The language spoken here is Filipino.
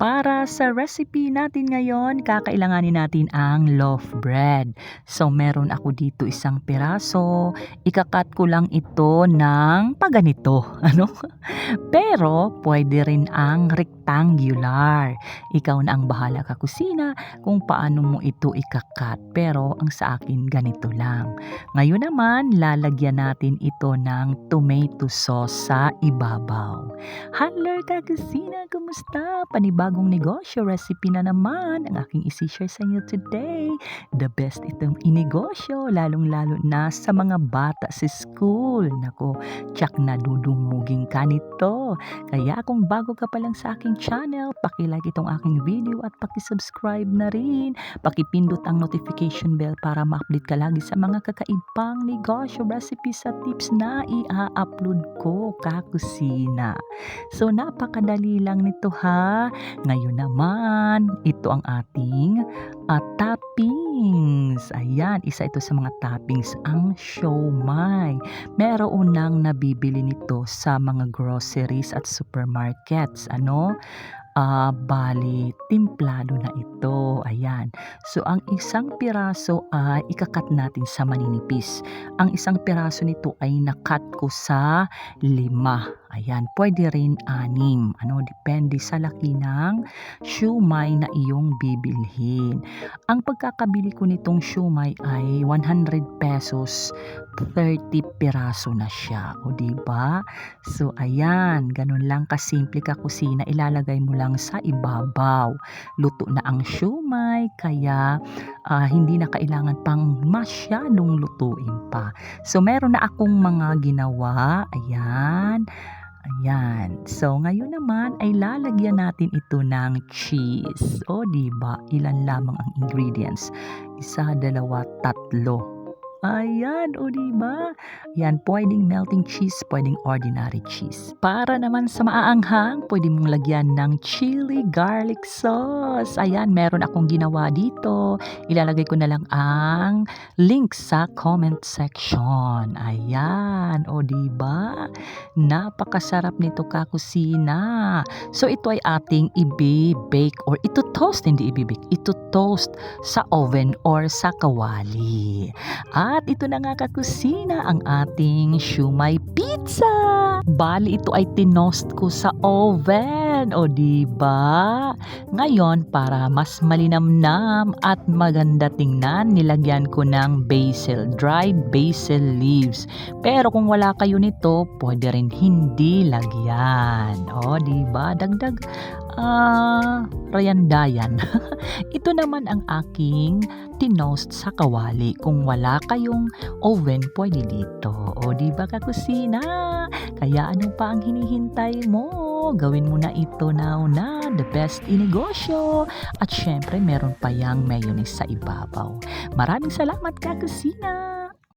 Para sa recipe natin ngayon, kakailanganin natin ang loaf bread. So, meron ako dito isang piraso. Ikakat ko lang ito ng paganito. Ano? Pero, pwede rin ang rectangular. Ikaw na ang bahala ka kusina kung paano mo ito ikakat. Pero, ang sa akin, ganito lang. Ngayon naman, lalagyan natin ito ng tomato sauce sa ibabaw. Hello ka kusina, kumusta? Panibagong negosyo, recipe na naman ang aking isi-share sa inyo today. The best itong inegosyo, lalong-lalo na sa mga bata sa school. Nako, tsak na dudumugin ka nito. Kaya kung bago ka pa lang sa aking channel, pakilike itong aking video at pakisubscribe na rin. Pakipindot ang notification bell para ma-update ka lagi sa mga kakaibang negosyo, recipes at tips na i-upload ko kakusina. So napakadali lang nito ha. Ngayon naman, ito ang ating uh, toppings. Ayan, isa ito sa mga toppings ang siomai. Meron nang nabibili nito sa mga groceries at supermarkets. Ano? Ah, bali, timplado na ito. Ayan. So, ang isang piraso ay ikakat natin sa maninipis. Ang isang piraso nito ay nakat ko sa lima. Ayan, pwede rin anim. Ano, depende sa laki ng siumay na iyong bibilhin. Ang pagkakabili ko nitong siumay ay 100 pesos, 30 piraso na siya. O, ba? So, ayan, ganun lang kasimple ka kusina. Ilalagay mo lang sa ibabaw. Luto na ang siumay, kaya uh, hindi na kailangan pang masyadong lutuin pa. So, meron na akong mga ginawa. Ayan. Ayan. So, ngayon naman ay lalagyan natin ito ng cheese. O, di ba? Ilan lamang ang ingredients? Isa, dalawa, tatlo. Ayan, o di ba? Yan, pwedeng melting cheese, pwedeng ordinary cheese. Para naman sa maaanghang, pwede mong lagyan ng chili garlic sauce. Ayan, meron akong ginawa dito. Ilalagay ko na lang ang link sa comment section. Ayan, o di ba? Napakasarap nito kakusina. So ito ay ating i-bake or ito toast, hindi i-bake. Ito toast sa oven or sa kawali. At ito na nga kakusina ang ating shumai pizza. Bali ito ay tinost ko sa oven. O di ba? Ngayon para mas malinamnam at maganda tingnan, nilagyan ko ng basil, dried basil leaves. Pero kung wala kayo nito, pwede rin hindi lagyan. O di ba? Dagdag ah, rayandayan. Ito naman ang aking tinost sa kawali. Kung wala kayong oven, pwede dito. O di ba kakusina? Kaya ano pa ang hinihintay mo? Gawin mo na ito now na the best inegosyo. At syempre, meron pa yang mayonnaise sa ibabaw. Maraming salamat kakusina!